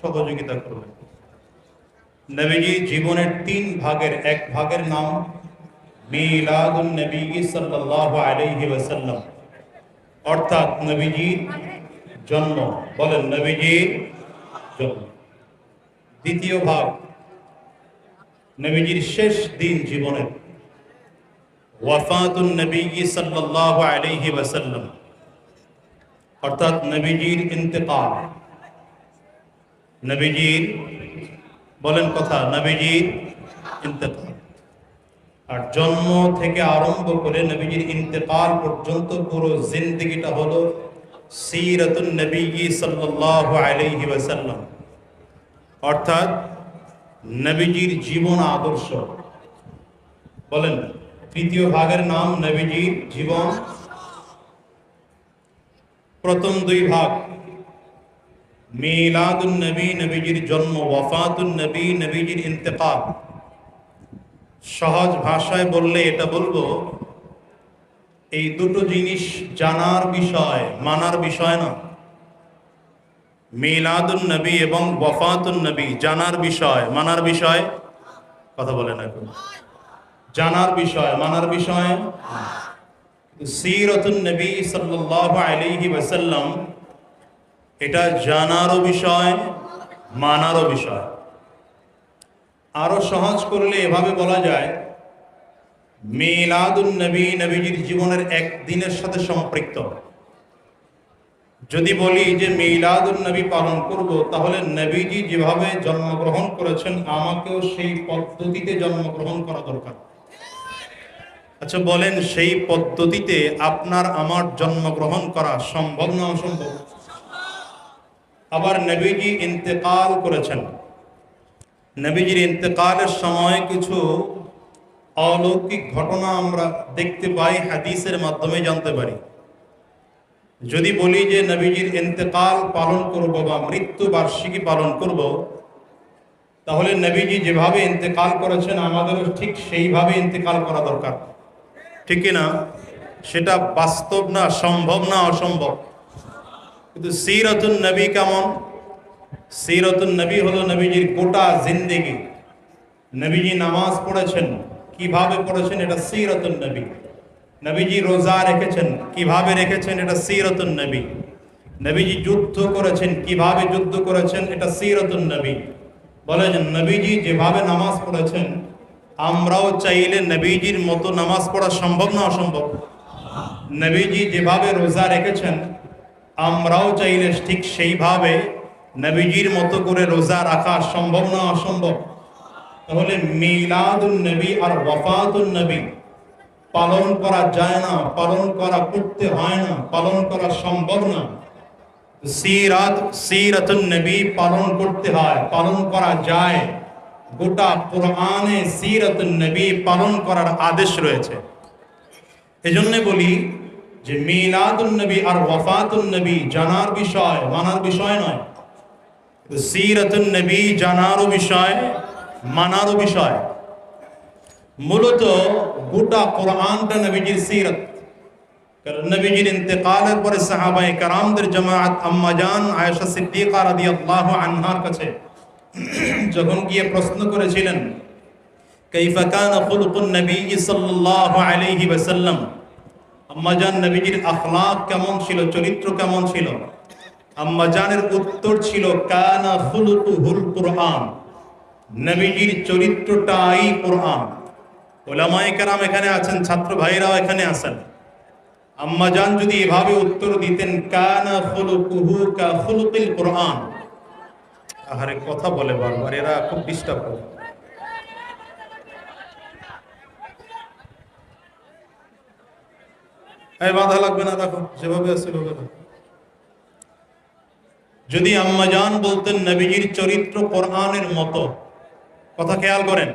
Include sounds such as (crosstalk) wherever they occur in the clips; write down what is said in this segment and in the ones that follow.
সহযোগিতা করবেন নবীজি জীবনের তিন ভাগের এক ভাগের নাম মিলাদুন নবী সাল্লাল্লাহু আলাইহি ওয়াসাল্লাম অর্থাৎ নবীজির জন্ম বলেন নবীজির জন্ম দ্বিতীয় ভাগ নবীজির শেষ দিন জীবনের ওয়াফাতুন নবী সাল্লাল্লাহু আলাইহি ওয়াসাল্লাম অর্থাৎ নবীজির ইন্তেকাল নবীজির, বলেন কথা, নবীজির ইন্তেকাল। আর জন্ম থেকে আরম্ভ করে নবীজির ইন্তেকাল পর্যন্ত পুরো জিন্দগিটা হলো সিরাতুন নবী সাল্লাল্লাহু আলাইহি ওয়াসাল্লাম। অর্থাৎ নবীজির জীবন আদর্শ। বলেন, তৃতীয় ভাগের নাম নবীজির জীবন, প্রথম দুই ভাগ। মিলাদুন নবী, নবীজির জন্ম, ওয়াফাতুন নবী, নবীজির ইন্তেকাল। সহজ ভাষায় বললে এটা বলব, এই দুটো জিনিস জানার বিষয়, মানার বিষয় না। মিলাদুন নবী এবং ওয়াফাতুন নবী, জানার বিষয়, মানার বিষয়, কথা বলে না জানার বিষয়, মানার বিষয় সিরতুন নবী সাল্লাল্লাহু আলাইহি ওয়াসাল্লাম এটা জানারও বিষয়, মানারও বিষয়। আরও সহজ করলে এভাবে বলা যায়, মিলাদুন নবী নবীজির জীবনের এক দিনের সাথে সম্পৃক্ত। যদি বলি যে মিলাদুন নবী পালন করব, তাহলে নবীজি যেভাবে জন্মগ্রহণ করেছেন, আমাকেও সেই পদ্ধতিতে জন্মগ্রহণ করা দরকার। আচ্ছা বলেন সেই পদ্ধতিতে আপনার আমার জন্মগ্রহণ করা সম্ভব না অসম্ভব? আবার নবীজি ইন্তেকাল করেছেন। নবীজির ইন্তেকালের সময় কিছু অলৌকিক ঘটনা আমরা দেখতে পাই, হাদিসের মাধ্যমে জানতে পারি। যদি বলি যে নবীজির ইন্তেকাল পালন করব বা মৃত্যু বার্ষিকী পালন করব, তাহলে নবীজি যেভাবে ইন্তেকাল করেছেন, আমাদেরও ঠিক সেইভাবে ইন্তেকাল করা দরকার। ঠিক না? সেটা বাস্তব না, সম্ভব না অসম্ভব? কিন্তু সিরতুন নবী কেমন? সিরতুন নবী হলো নবীজির গোটা জিন্দেগি। নবীজি নামাজ পড়েছেন, কীভাবে পড়েছেন এটা সিরতুন নবী। নবীজি রোজা রেখেছেন, কীভাবে রেখেছেন এটা সিরতুন নবী। নবীজি যুদ্ধ করেছেন, কীভাবে যুদ্ধ করেছেন এটা সিরতুন নবী। বলেন, নবীজি যেভাবে নামাজ পড়েছেন, আমরাও চাইলে নবীজির মতো নামাজ পড়া সম্ভব না অসম্ভব। নবীজি যেভাবে রোজা রেখেছেন আমরাও চাইলে ঠিক সেইভাবে নবীজির মতো করে রোজা রাখা সম্ভব না অসম্ভব? তাহলে মিলাদুন নবী আর ওয়াফাতুন নবী পালন করা যায় না, পালন করা করতে হয় না, পালন করা সম্ভব না। সিরাত, সিরাতুন নবী পালন করতে হয়, পালন করা যায়। গোটা কোরআনে সিরাতুন নবী পালন করার আদেশ রয়েছে। এজন্য বলি যে মিলাদুন নবী আর ওয়াফাতুন নবী জানার বিষয়, মানার বিষয় নয়। সিরাতুন নবী জানারও বিষয়, মানারও বিষয়। মূলত গোটা কোরআনটা নবীজির সিরত। কারণ নবীজির ইন্তেকালের পরে সাহাবায়ে কারামদের জামাত আম্মাজান আয়েশা সিদ্দিকা রাদিয়াল্লাহু আনহার কাছে যখন গিয়ে প্রশ্ন করেছিলেন, কাইফা কানা খুলুকুন নবী সাল্লাল্লাহু আলাইহি ওয়াসাল্লাম? আম্মাজান নবীজির আখলাক কেমন ছিল, চরিত্র কেমন ছিল? আম্মাজানের উত্তর ছিল, কানা খুলুকুহুল কুরআন। নবীজির চরিত্রটাই কোরআন। ওলামায়ে কেরাম এখানে আছেন, ছাত্র ভাইরাও এখানে আছেন। আম্মাজান যদি এভাবে উত্তর দিতেন, কানা খুলুকুহু কা খুলুকিল কোরআন। আহারে, কথা বলে বারবার, এরা খুব ডিস্টার্ব করে। এই বাধা লাগবে না, দেখো, যেভাবে আছে লোকে যদি আম্মাজান বলতেন নবীজির চরিত্র কোরআনের মতো, কথা খেয়াল করেন।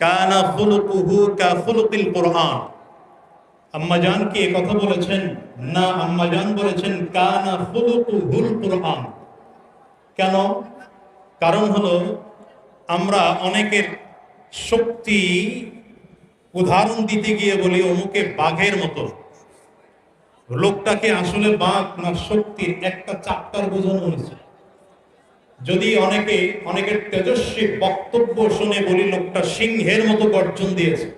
কানা খুলুকুহু কা খুলুকিল কোরআন। আম্মাজান কি কথা বলেছেন? না আম্মাজান বলেছেন, কানা খুলুকুহুল কোরআন। কেন? কারণ হলো, আমরা অনেকের শক্তি উদাহরণ দিতে গিয়ে বলি অমুকে বাঘের মতো। লোকটাকে আসলে বাঘ না শক্তির একটা চাপ্টার বোঝানো হয়েছে। যদি অনেকে, অনেকের তেজস্বী বক্তব্য শুনে বলি, লোকটা সিংহের মতো গর্জন দিয়েছে।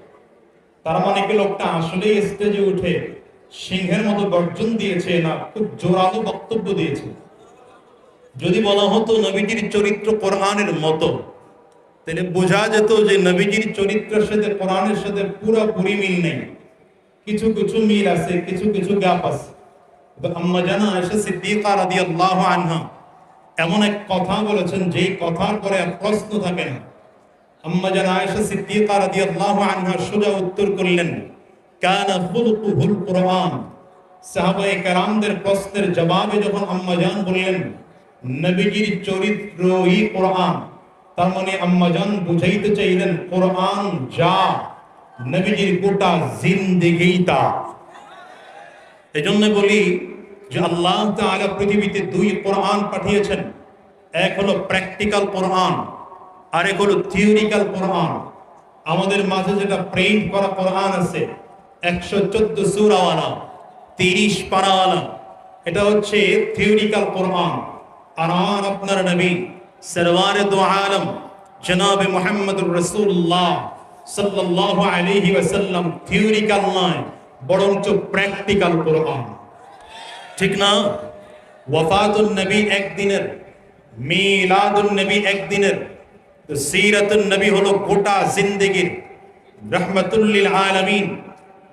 তার মানে কি লোকটা আসলেই স্টেজে উঠে সিংহের মতো গর্জন দিয়েছে না খুব জোরালো বক্তব্য দিয়েছে? যদি বলা হতো নবীজির চরিত্র কোরআনের মতো, তাহলে বোঝা যেত যে নবীজির চরিত্রের সাথে কোরআনের সাথে পুরোপুরি মিল নেই। কিছু কিছু মিল আছে, কিছু কিছু গ্যাপ আছে। আম্মা জানা আয়েশা সিদ্দিকা রাদিয়াল্লাহু আনহা এমন এক কথা বলেছেন, যেই কথার পরে আর প্রশ্ন থাকে না। আম্মা জানা আয়েশা সিদ্দিকা রাদিয়াল্লাহু আনহা সোজা উত্তর করলেন, কানা খুলকুহুল কুরআন। সাহাবায়ে কেরামদের প্রশ্নের জবাবে যখন আম্মা জান বললেন, নবীজির চরিত্রই কোরআন। তার মানে আম্মা জান বুঝাইতে চাইলেন, কোরআন যা নবীজির গোটা জিন্দেগি তা এজন্য বলি যে আল্লাহ তাআলা পৃথিবীতে দুই কোরআন পাঠিয়েছেন। এক হলো প্র্যাকটিক্যাল কোরআন আর এক হলো থিওরিক্যাল কোরআন। আমাদের মাঝে যেটা প্রিন্ট করা কোরআন আছে, একশো চোদ্দ সুরাওয়ালা, তিরিশ পারাওয়ালা, এটা হচ্ছে থিওরিক্যাল কোরআন। আর আমার আপনার নবী সরওয়ারে দো আলম জনাবে মোহাম্মদুর রসুল্লাহ সাল্লাল্লাহু আলাইহি ওয়াসাল্লাম থিওরিক্যাল নয়, বরঞ্চ প্র্যাকটিক্যাল কোরআন। ঠিক না? ওয়াফাতুন নবী একদিনের, মিলাদুন নবী একদিনের, তো সিরাতুন নবী হলো গোটা জিন্দেগির রহমতুল্লিল আলামিন,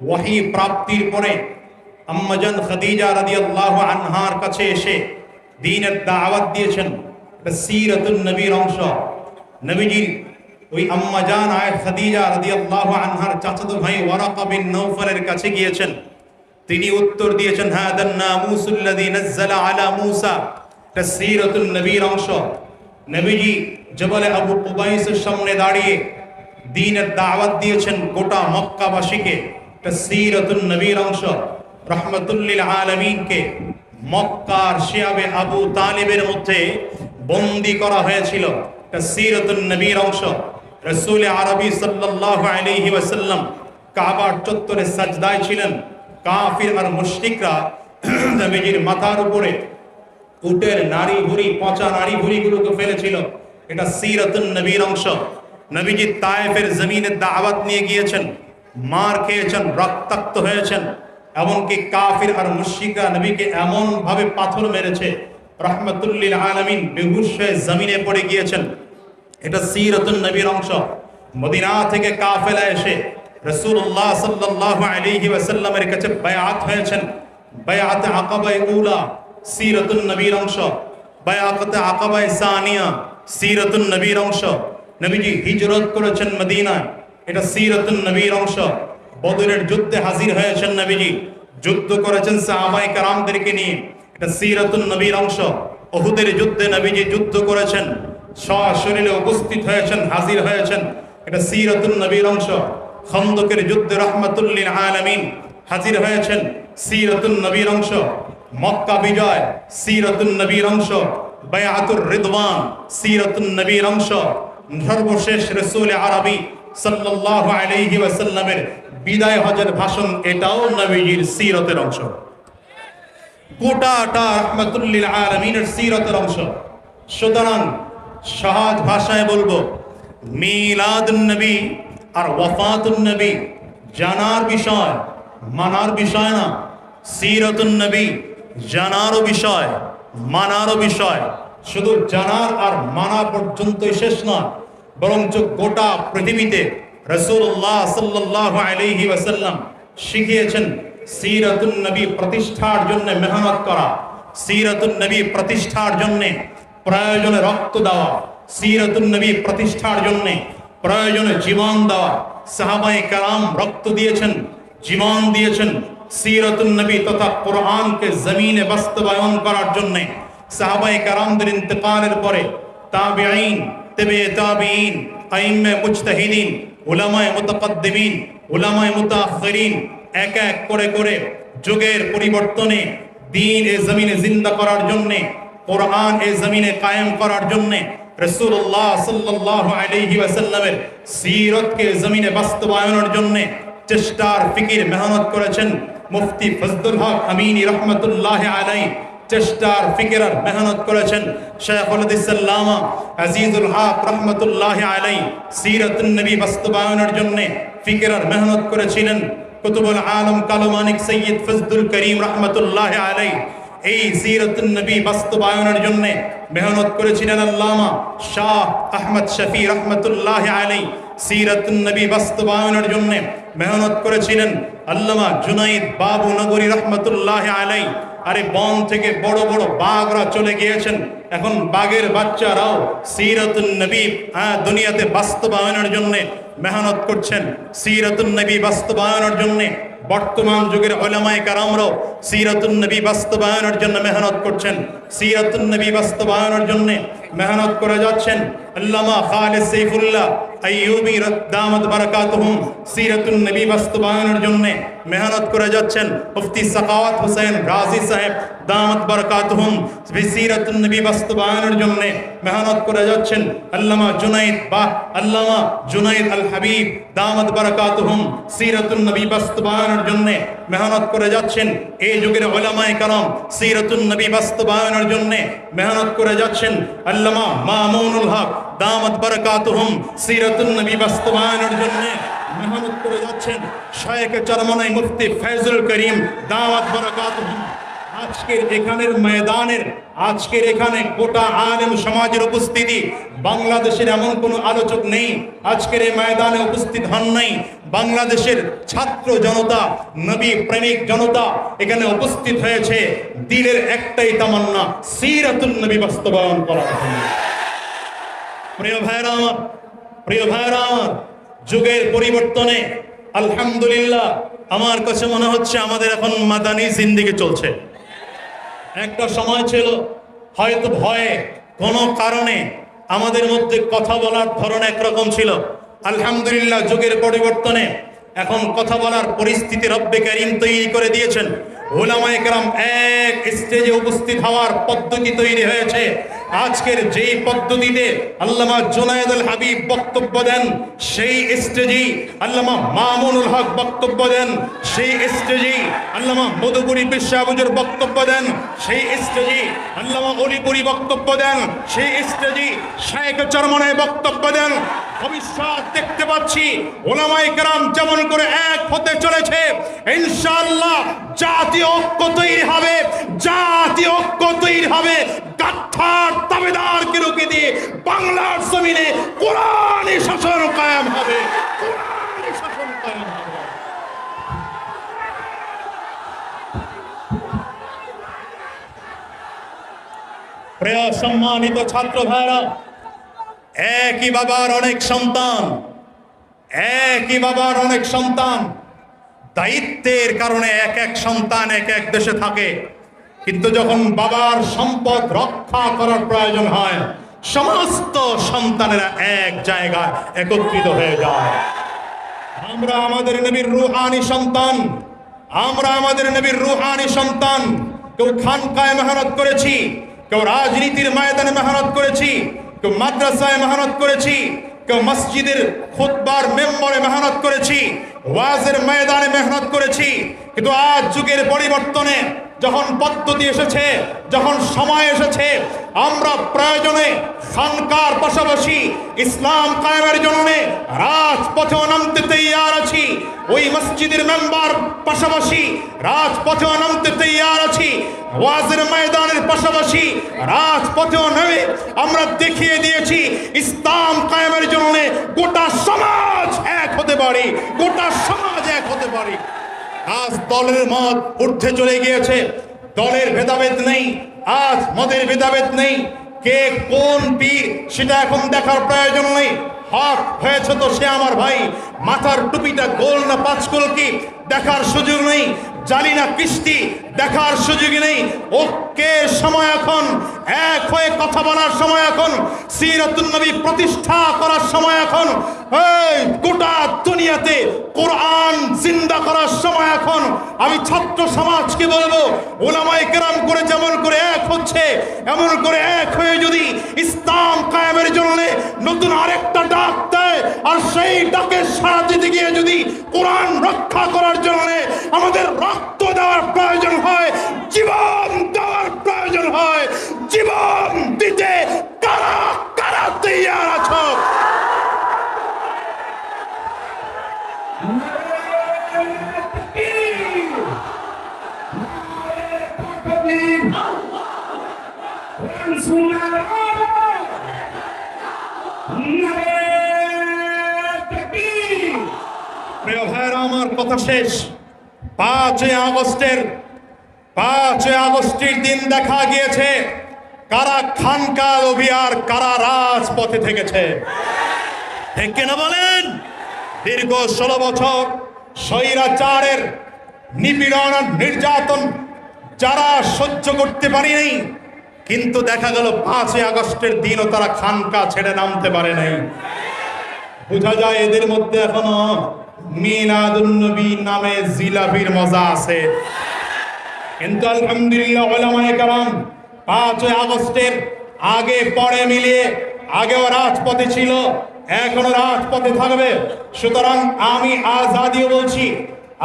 ওয়াহি প্রাপ্তির পরে আম্মাজান খাদিজা রাদিয়াল্লাহু আনহার কাছে এসে দ্বীনের দাওয়াত দিয়েছেন। এটা সিরাতুন নবীর অংশ। নবীজির ওই আম্মাজান আয় খাদিজা রাদিয়াল্লাহু আনহার চাচাতো ভাই ওয়ারাকা বিন নওফলের কাছে গিয়েছেন। তিনি উত্তর দিয়েছেন, হাদান নামুসুল্লাযী নাযালা আলা মূসা তাসসীরাতুন নবীর অংশ। নবীজি জবলে আবু কুবাইসের সামনে দাঁড়িয়ে দ্বীনের দাওয়াত দিয়েছেন গোটা মক্কাবাসীকে তাসসীরাতুন নবীর অংশ। রাহমাতুল্লিল আলামিনকে মক্কার শিয়াবে আবু তালিবের মধ্যে বন্দী করা হয়েছিল তাসসীরাতুন নবীর অংশ। রাসূল আরবি সাল্লাল্লাহু আলাইহি ওয়াসাল্লাম কাবার চত্বরে সাজদায় ছিলেন। কাফির আর মুশরিকরা (clears throat) নবীজির মাথার উপরে উটের নারী ভুড়ি, পচা নারী ভুড়িগুলোকে ফেলেছিল। এটা সিরাতুন নবীর অংশ। নবীজি তায়েফের জমিনে দাওয়াত নিয়ে গিয়েছেন, মার খেয়েছেন, রক্তাক্ত হয়েছেন। এমনকি কাফির আর মুশরিকরা নবীকে এমন ভাবে পাথর মেরেছে, রহমতুল্লিল আলামিন বেহুশ হয়ে জমিনে পড়ে গিয়েছেন। এটা সিরাতুন নবীর অংশ। মদিনা থেকে কাফেলা এসে রাসূলুল্লাহ সাল্লাল্লাহু আলাইহি ওয়াসাল্লামের কাছে বায়াত হয়েছেন। বায়াত আকাবায়ে উলা, সিরাতুন নবীর অংশ। বায়াত আকাবায়ে সানিয়া, সিরাতুন নবীর অংশ। নবীজি হিজরত করেছেন মদিনায়। এটা সিরাতুন নবীর অংশ। বদরের যুদ্ধে হাজির হয়েছেন নবীজি। যুদ্ধ করেছেন সাহাবায়ে কারামদেরকে নিয়ে। এটা সিরাতুন নবীর অংশ। ওহুদের যুদ্ধে নবীজি যুদ্ধ করেছেন। সশরীরে উপস্থিত হয়েছেন, হাজির হয়েছেন এটা সিরাতুন নবীর অংশ। খন্দকের যুদ্ধে রহমতুল্লিল আলামিন হাজির হয়েছেন সিরাতুন নবীর অংশ। মক্কা বিজয়, সিরাতুন নবীর অংশ। বায়াতুর রিদওয়ান, সিরাতুন নবীর অংশ। সর্বশেষ রসুল আরবি সাল্লাল্লাহু আলাইহি ওয়াসাল্লামের বিদায় হজের ভাষণ এটাও নবীজির সিরতের অংশ। গোটাটা রহমতুল্লিল আলমিনের সিরতের অংশ। সুতরাং সহজ ভাষায় বলব, মিলাদুন নবী আর ওয়াফাতুন নবী জানার বিষয়, মানার বিষয় না। সিরতুন নবী জানারও বিষয়, মানারও বিষয়। শুধু জানার আর মানা পর্যন্তই শেষ না বরঞ্চ গোটা পৃথিবীতে রসুল্লাহ সাল্লাহ আলাইহি ওয়াসাল্লাম শিখিয়েছেন সিরাতুন নবী প্রতিষ্ঠার জন্য মেহনত করা, সিরাতুন নবী প্রতিষ্ঠার জন্য প্রয়োজনে রক্ত দেওয়া, সিরাতুন নবী প্রতিষ্ঠার জন্য প্রয়োজনে জীবন দেওয়া। সাহাবায়ে কালাম রক্ত দিয়েছেন, জীবন দিয়েছেন সিরাতুন নবী তথা কোরআনকে জমিনে বাস্তবায়ন করার জন্য। সাহাবায়ে কারামদের ইন্তেকালের পরে তাবিঈন, তেবে তাবিঈন, আইম্মে মুজতাহিদিন, উলামায়ে মুতাকদ্দিমিন, উলামায়ে মুতাআখিরিন এক এক করে করে যুগের পরিবর্তনে দিন এ জমিনে জিন্দা করার জন্য কোরআন এ জমিনে কায়েম করার জন্য রাসূলুল্লাহ সাল্লাল্লাহু আলাইহি ওয়াসাল্লামের সিরতকে জমিনে বাস্তবায়নের জন্য চেষ্টার ফিকির মেহনত করেছেন মুফতি ফজলুল হক আমিনী রহমতুল্লাহ আলাই। চেষ্টার ফিকিরার মেহনত করেছেন শেখুল ইসলামা আজিজুল হক রহমতুল্লাহ আলাই। সিরাতুন নবী বাস্তবায়নের জন্য ফিকিরার মেহনত করেছিলেন। কুতুবুল আলম কালো মানিক সৈয়দ ফজদুল করিম রহমতুল্লাহ আলাই। এই সিরতুন নবী বাস্তবায়নের জন্য মেহনত করেছিলেন আল্লামা শাহ আহমদ শফি রহমতুল্লাহ আলাই সিরতুন নবী বাস্তবায়নের জন্য মেহনত করেছিলেন আল্লামা জুনাইদ বাবু নগরী রহমতুল্লাহ আলাই আরে বন থেকে বড় বড় বাঘরা চলে গিয়েছেন। এখন বাঘের বাচ্চারাও সিরতুন নবী হ্যাঁ দুনিয়াতে বাস্তবায়নের জন্য মেহনত করছেন। সিরতুন নবী বাস্তবায়নের জন্য বর্তমান যুগের ওলামায়ে কারামরাও সিরাতুন নবী বাস্তবায়নের জন্য মেহনত করছেন। সিরাতুন নবী বাস্তবায়নের জন্য মেহনত করে যাচ্ছেন। আল্লামা খালিদ সাইফুল্লাহ আইয়ুবী দামাত বারাকাতুহুম সিরাতুন নবী বাস্তবায়নের জন্য মেহনত করে যাচ্ছেন। মুফতি সাখাওয়াত হোসেন গাজী সাহেব দামাত বারাকাতুহুম সিরাতুন নবী বাস্তবায়নের জন্য মেহনত করে যাচ্ছেন। আল্লামা জুনাইদ বা আল্লামা জুনাইদ আল হাবিব দামাত বারাকাতুহুম সিরাতুন নবী বাস্তবায়নের জন্য মেহনত করে যাচ্ছেন এই যুগের ওলামায় কারাম সিরাতুন নবী বাস্তবায়নের জন্য মেহনত করে যাচ্ছেন আল্লামা মামুনুল হক দামত বারাকাতুহুম সিরাতুন নবী বাস্তবায়নের জন্য মেহনত করে যাচ্ছেন শায়েখ চরমনাই মুফতি ফয়জুল করিম দাওয়াত বারাকাতুহুম। আজকের এখানের ময়দানের, আজকের এখানে গোটা আলেম সমাজের উপস্থিতি, বাংলাদেশের এমন কোনো আলোচক নেই, আজকের এই ময়দানে উপস্থিত হন নাই। বাংলাদেশের ছাত্র জনতা, নবী প্রেমিক জনতা এখানে উপস্থিত হয়েছে। দিলের একটাই তামান্না সিরাতুল নবী বাস্তবায়ন জন্য প্রিয় ভাইরা আমার, প্রিয় ভাইরা আমার, যুগের পরিবর্তনে আলহামদুলিল্লাহ, আমার কাছে মনে হচ্ছে আমাদের এখন মাদানি জিন্দিগি চলছে। একটা সময় ছিল, হয়তো ভয়ে, কোনো কারণে আমাদের মধ্যে কথা বলার ধরন একরকম ছিল। আলহামদুলিল্লাহ, যুগের পরিবর্তনে এখন কথা বলার পরিস্থিতি রব্বে কারিম তৈরি করে দিয়েছেন। ওলামায়ে কেরাম এক স্টেজে উপস্থিত হওয়ার পদ্ধতি তৈরি হয়েছে। আজকের যেই পদ্ধতিতে আল্লামা জুনায়েদুল হাবিব বক্তব্য দেন, সেই স্টেজেই আল্লামা মামুনুল হক বক্তব্য দেন, সেই স্টেজেই আল্লামা মধুপুরি বিশ্বাবুজুর বক্তব্য দেন, সেই স্টেজেই আল্লামা অলিপুরি বক্তব্য দেন, সেই স্টেজেই শায়েখ চরমনায় বক্তব্য দেন। ভবিষ্যৎ দেখতে পাচ্ছি ওলামাই কেরাম যেমন করে এক হতে চলেছে, ইনশাআল্লাহ জাতীয় ঐক্য তৈরি হবে, জাতীয় ঐক্য তৈরি হবে গাদ্দার তাবেদারকে দিয়ে বাংলার জমিনে শাসন কায়েম হবে। প্রিয় সম্মানিত ছাত্র ভাইরা, একই বাবার অনেক সন্তান, একই বাবার অনেক সন্তান, দায়িত্বের কারণে এক এক সন্তান এক এক দেশে থাকে। কিন্তু যখন বাবার সম্পদ রক্ষা করার প্রয়োজন হয়, সমস্ত সন্তানেরা এক জায়গায় একত্রিত হয়ে যায়। আমরা আমাদের নবীর রুহানি সন্তান। আমরা আমাদের নবীর রুহানি সন্তান। কেউ খানকায় মেহনত করেছি, কেউ রাজনীতির ময়দানে মেহনত করেছি, কেউ মাদ্রাসায় মেহনত করেছি, কেউ মসজিদের খুতবার মেম্বরে মেহনত করেছি, ওয়াজের ময়দানে মেহনত করেছি। কিন্তু আজ যুগের পরিবর্তনে যখন পদ্ধতি এসেছে, যখন সময় এসেছে, আমরা প্রয়োজনে খানকার পাশাপাশি ইসলাম কায়েমের জন্য রাজপথেও নামতে তৈয়ার আছি। ওই মসজিদের মেম্বার পাশাপাশি রাজপথেও নামতে তৈয়ার আছি। ওয়াজের ময়দানের পাশাপাশি রাজপথেও নেমে আমরা দেখিয়ে দিয়েছি, ইসলাম কায়েমের জন্য গোটা সমাজ এক হতে পারে, গোটা সমাজ এক হতে পারি। আজ দলের মত উঠতে চলে গিয়েছে। দলের ভেদাভেদ নেই, আজ মদের ভেদাভেদ নেই। কে কোন পীর, সেটা এখন দেখার প্রয়োজন নেই। হক হয়েছে তো সে আমার ভাই। মাথার টুপিটা গোল না পাঁচ গোল কি, দেখার সুযোগ নেই। জালি না কিস্তি, দেখার সুযোগ নেই। ওকে সময় এখন এক হয়ে কথা বলার সময় এখন, সিরাতুন নবী প্রতিষ্ঠা করার সময় এখন, এই গোটা দুনিয়াতে কোরআন জিন্দা করার সময় এখন। আমি ছাত্র সমাজকে বলব ওলামাই কেরাম করে যেমন করে এক হচ্ছে, এমন করে এক হয়ে যদি ইসলাম কায়েমের জন্য নতুন আরেকটা ডাক দেয়, আর সেই ডাকে সাড়া দিতে গিয়ে যদি কোরআন রক্ষা করার জন্য আমাদের রক্ত দেওয়ার প্রয়োজন হয়, জীবন দেওয়ার প্রয়োজন জীবন দিতে কারা কারা তৈয়ার আছো? প্রিয় ভাইরা আমার কথা শেষ। পাঁচই আগস্টের পাঁচই আগস্টের দিন দেখা গিয়েছে। কারা খানকা অভিয়ার, কারা রাজপথে থেকেছে ঠিক কিনা বলেন? দীর্ঘ ষোলো বছর স্বৈরাচারের নিপীড়ন আর নির্যাতন যারা সহ্য করতে পারেনি, কিন্তু দেখা গেল পাঁচই আগস্টের দিনও তারা খানকা ছেড়ে নামতে পারে নাই। বোঝা যায় এদের মধ্যে এখনও মিনাদুন্নবী নামে জিলাপির মজা আছে। কিন্তু আলহামদুলিল্লাহ ওলামায়ে কারাম পাঁচই আগস্টের আগে, পরে মিলিয়ে আগেও রাজপথে ছিল, এখনও রাজপথে থাকবে। সুতরাং আমি আজাদিও বলছি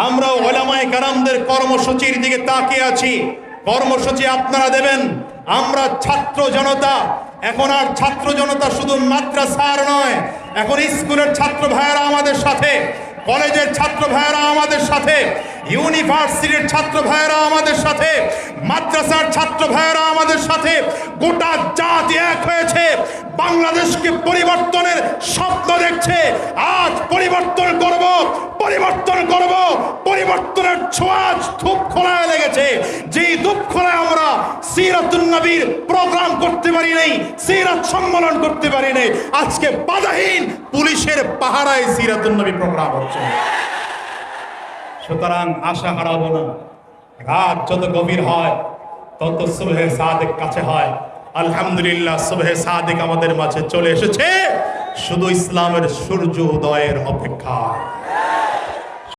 আমরা ওলামায়ে কারামদের কর্মসূচির দিকে তাকিয়ে আছি। কর্মসূচি আপনারা দেবেন, আমরা ছাত্র জনতা। এখন আর ছাত্র জনতা শুধু মাদ্রাসার নয়, এখন স্কুলের ছাত্র ভাইয়েরা আমাদের সাথে। কলেজের ছাত্র ভাইয়েরা আমাদের সাথে, ইউনিভার্সিটির ছাত্র ভাইয়েরা আমাদের সাথে, মাদ্রাসার ছাত্র ভাইয়েরা আমাদের সাথে, গোটা জাতি এক হয়েছে। বাংলাদেশকে পরিবর্তনের স্বপ্ন দেখছে। আজ পরিবর্তন করব পরিবর্তন করব। পরিবর্তনের ছোঁয়াচ ধূপ খোলায় লেগেছে। যেই ধূপ খোলায় আমরা সিরাতুন নবীর প্রোগ্রাম করতে পারি নাই, সিরাত সম্মেলন করতে পারি নাই, আজকে বাধাহীন পুলিশের পাহারায় সিরাতুন নবী প্রোগ্রাম হচ্ছে। সুতরাং আশা হারাবো না। রাত যত গভীর হয়, তত সুবহে সাদেক কাছে হয়। আলহামদুলিল্লাহ, সুবহে সাদেক আমাদের মাঝে চলে এসেছে। শুধু ইসলামের সূর্য উদয়ের অপেক্ষা।